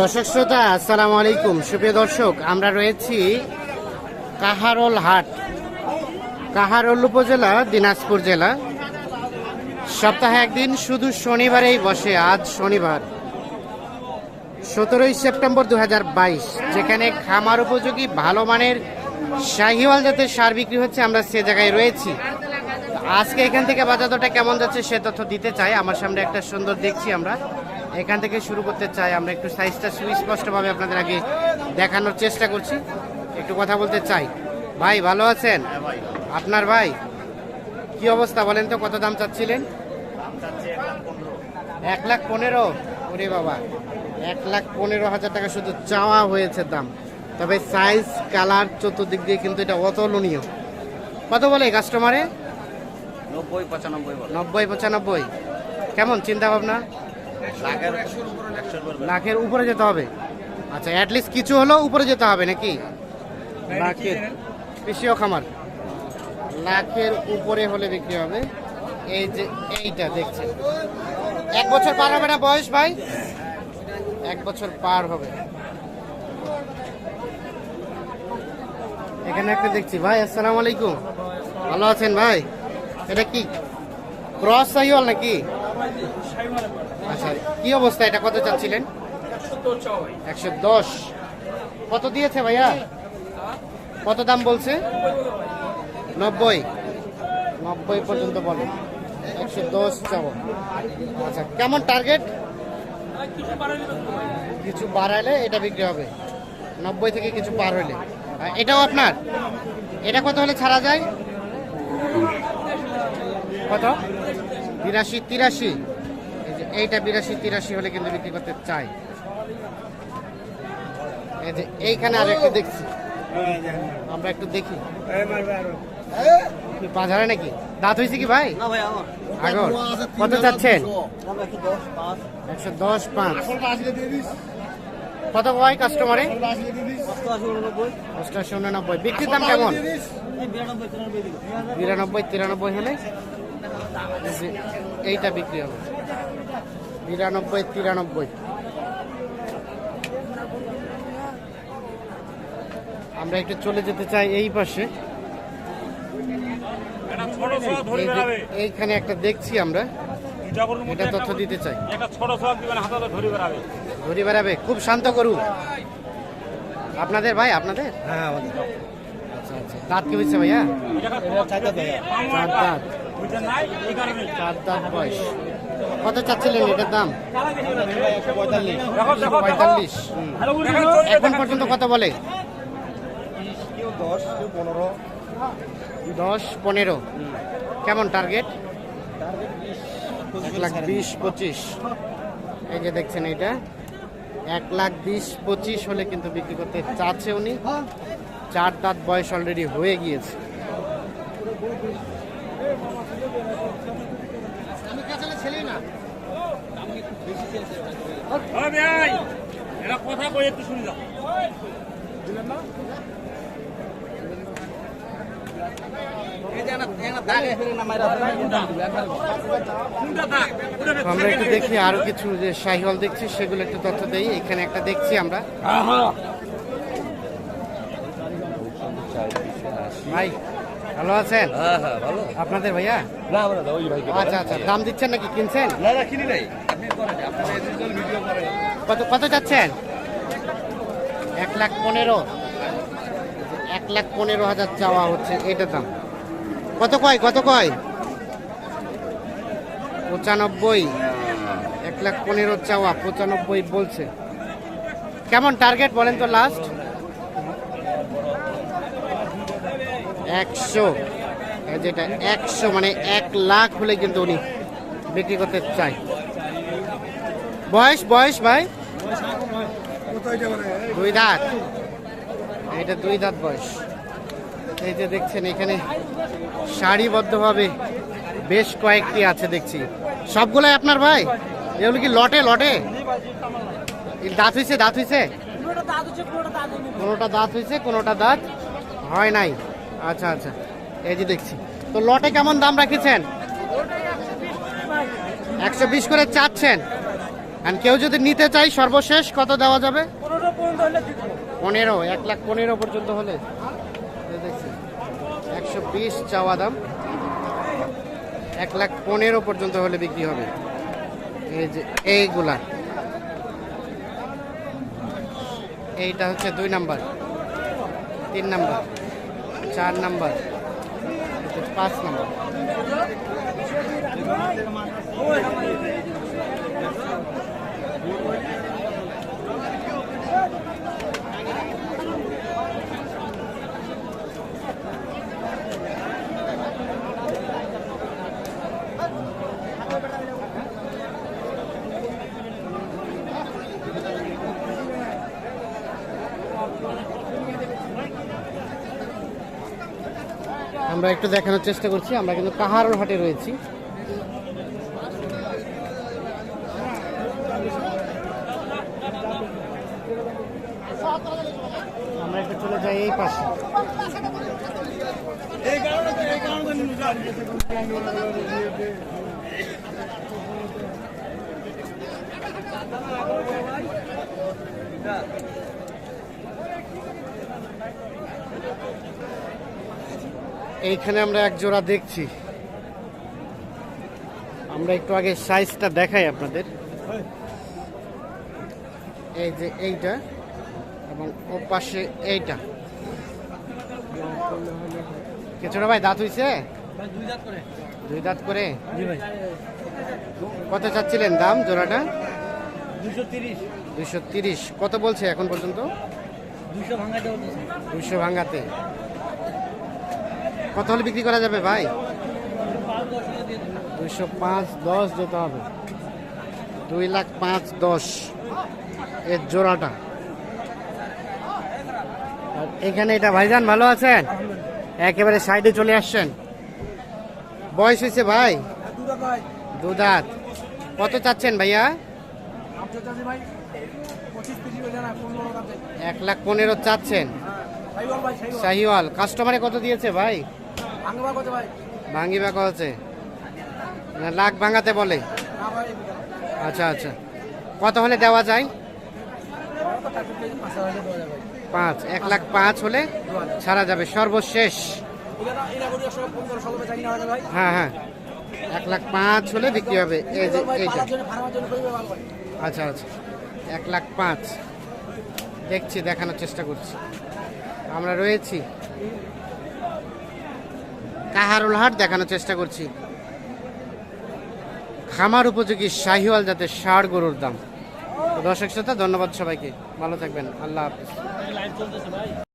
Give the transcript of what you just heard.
দর্শক শ্রোতা, আসসালামু আলাইকুম। সুপ্রিয় দর্শক, আমরা রয়েছি কাহারোল হাট, কাহারোল উপজেলা, দিনাজপুর জেলা। সপ্তাহে একদিন শুধু শনিবারেই বসে, আজ শনিবার। সতেরোই সেপ্টেম্বর দু হাজার বাইশ, যেখানে খামার উপযোগী, ভালো মানের শাহিওয়াল জাতের সার বিক্রি হচ্ছে, আমরা সে জায়গায় রয়েছি। আজকে এখান থেকে বাজার দরটা কেমন যাচ্ছে, সে তথ্য দিতে চাই। আমার সামনে একটা সুন্দর দেখছি আমরা। এখান থেকে শুরু করতে চাই। আমরা একটু সাইজটা সুস্পষ্টভাবে আপনাদের আগে দেখানোর চেষ্টা করছি। একটু কথা বলতে চাই। ভাই ভালো আছেন? আপনার ভাই কি অবস্থা বলেন তো কত দাম চাচ্ছিলেন? এক লাখ পনেরো। ওরে বাবা এক লাখ পনেরো হাজার টাকা শুধু চাওয়া হয়েছে দাম। তবে সাইজ কালার চতুর্দিক দিয়ে কিন্তু এটা অতুলনীয়। কত বলে কাস্টমারে নব্বই পঁচানব্বই নব্বই পঁচানব্বই। কেমন চিন্তা ভাবনা লাখের উপরে যেতে হবে। আচ্ছা অ্যাটলিস্ট কিছু হলেও উপরে যেতে হবে নাকি? লাখের কৃষিও খামার। লাখের উপরে হলে বিক্রি হবে। এই যে এইটা দেখছেন। এক বছর পার হবে না বয়স ভাই? এক বছর পার হবে। এখানে একটা দেখছি। ভাই আসসালামু আলাইকুম। ভালো আছেন ভাই? এটা কি? ক্রস সাইওয়াল নাকি? আচ্ছা কি অবস্থা? এটা কত চাচ্ছিলেন? একশো দশ। কত দিয়েছে ভাইয়া? কত দাম বলছে? নব্বই। নব্বই পর্যন্ত বলে। একশো দশ চাবো আচ্ছা কেমন টার্গেট কিছু বাড়ালে এটা বিক্রি হবে। নব্বই থেকে কিছু পার আর এটাও আপনার? এটা কত হলে ছাড়া যায়? কত? তিরাশি যে এইটা বিরাশি তিরাশি হলে কিন্তু বিক্রি করতে চাই। এই যে এইখানে আর একটা দেখছি। আমরা একটু দেখি। পাঁচ হাজার নাকি? দাঁত হয়েছে কি ভাই? আগর। কত চাচ্ছেন? একশো দশ পাঁচ। কত কয় কাস্টমারে অষ্টাশি উননব্বই। বিক্রির দাম কেমন? বিরানব্বই তিরানব্বই হলে? এইটা বিক্রি হবে। বিরানব্বই তিরানব্বই। আমরা একটু চলে যেতে চাই এই পাশে। এই এইখানে একটা দেখছি আমরা। এটা তথ্য দিতে চাই। ধরে বেড়াবে। ঘুরে বেড়াবে। খুব শান্ত করু আপনাদের ভাই আপনাদের? হ্যাঁ আমাদের। আচ্ছা আচ্ছা। দাঁত কি হয়েছে ভাইয়া? চার দাঁত চার দাঁত বয়স। কত চাচ্ছিলেন এটার দাম? পঁয়তাল্লিশ। এখন পর্যন্ত কত বলে? দশ পনেরো। কেমন টার্গেট এক লাখ বিশ পঁচিশ। এই যে দেখছেন এটা এক লাখ বিশ পঁচিশ হলে কিন্তু বিক্রি করতে চাচ্ছে উনি। চার দাঁত বয়স অলরেডি হয়ে গিয়েছে। ছেলে না। এরা কথা কই একটু শুনি যাও। কোনটা? থাক ওটা তো আমরা একটু দেখি আরও কিছু যে শাহিওয়াল দেখছি সেগুলো একটু তথ্য দেই। এখানে একটা দেখছি আমরা। ভাই ভালো আছেন? হ্যাঁ হ্যাঁ ভালো। আপনাদের ভাইয়া? না আমরা ওই ভাই আচ্ছা আচ্ছা দাম দিচ্ছেন নাকি কিনছেন? না না কিনি নাই। আপনি করেন আপনার এডিটর ভিডিও করেন। কত কত চাচ্ছেন এক লাখ পনেরো। এক লাখ পনেরো হাজার চাওয়া হচ্ছে এটার দাম। কত কয় কত কয়? পঁচানব্বই। এক লাখ পনেরো চাওয়া পঁচানব্বই বলছে। কেমন টার্গেট বলেন তো লাস্ট একশো যেটা একশো মানে এক লাখ হলে কিন্তু উনি বিক্রি করতে চায়। বয়স বয়স ভাই? দুই দাঁত। এটা দুই দাঁত বয়স। এই যে দেখছেন এখানে সারিবদ্ধভাবে বেশ কয়েকটি আছে দেখছি। সবগুলাই আপনার ভাই? এগুলো কি লটে লটে? দাঁত হয়েছে দাঁত হয়েছে কোনোটা দাঁত হয়েছে কোনোটা দাঁত হয় নাই। আচ্ছা আচ্ছা। এই যে দেখছি। তো লটে কেমন দাম রাখেছেন? একশো বিশ করে চাচ্ছেন। আর কেউ যদি নিতে চাই সর্বশেষ, কত দেওয়া যাবে? পনেরো, এক লাখ পনেরো পর্যন্ত হলে। দেখছি। একশো বিশ চাওয়া দাম। এক লাখ পনেরো পর্যন্ত হলে বিক্রি হবে। এই যে, এইগুলা। এইটা হচ্ছে দুই নাম্বার। তিন নাম্বার। চার নাম্বার। পাঁচ নাম্বার। আমরা একটু দেখানোর চেষ্টা করছি। আমরা কিন্তু কাহারোর হাটে রয়েছি। আমরা একটু চলে যাই এই পাশে। এই এইখানে আমরা এক জোড়া দেখছি। আমরা একটু আগে সাইজটা দেখাই আপনাদের। এই যে এইটা এবং ও পাশে এইটা। কিছুটা ভাই দাঁত হইছে? দুই দাঁত করে? কত চাচ্ছিলেন দাম জোড়াটা? দুশো তিরিশ। কত বলছে এখন পর্যন্ত? দুশো ভাঙাতে। কত হলে বিক্রি করা যাবে ভাই? দুইশো পাঁচ দশ যেতে হবে। দুই লাখ পাঁচ দশ। এর জোড়াটা। আর এখানে এটা ভাইজান ভালো আছেন? একেবারে সাইডে চলে আসছেন। বয়স হয়েছে ভাই? দুটা ভাই দু দাঁত কত চাচ্ছেন ভাইয়া? হয়ে এক লাখ পনেরো চাচ্ছেন। শাহিওয়াল কাস্টমারে কত দিয়েছে ভাই? ভাঙ্গি বাঁকা হচ্ছে না লাখ ভাঙাতে বলে। আচ্ছা আচ্ছা। কত হলে দেওয়া যায়? পাঁচ এক লাখ পাঁচ হলে ছাড়া যাবে সর্বশেষ। হ্যাঁ হ্যাঁ এক লাখ পাঁচ হলে বিক্রি হবে। এই যে এইটা আচ্ছা আচ্ছা। এক লাখ পাঁচ। দেখছি দেখানোর চেষ্টা করছি। আমরা রয়েছি। কাহারুল হাট দেখানোর চেষ্টা করছি। খামার উপযোগী শাহিওয়াল জাতের ষাড় গরুর দাম। দর্শক শ্রোতা, ধন্যবাদ সবাইকে। ভালো থাকবেন। আল্লাহ হাফিজ।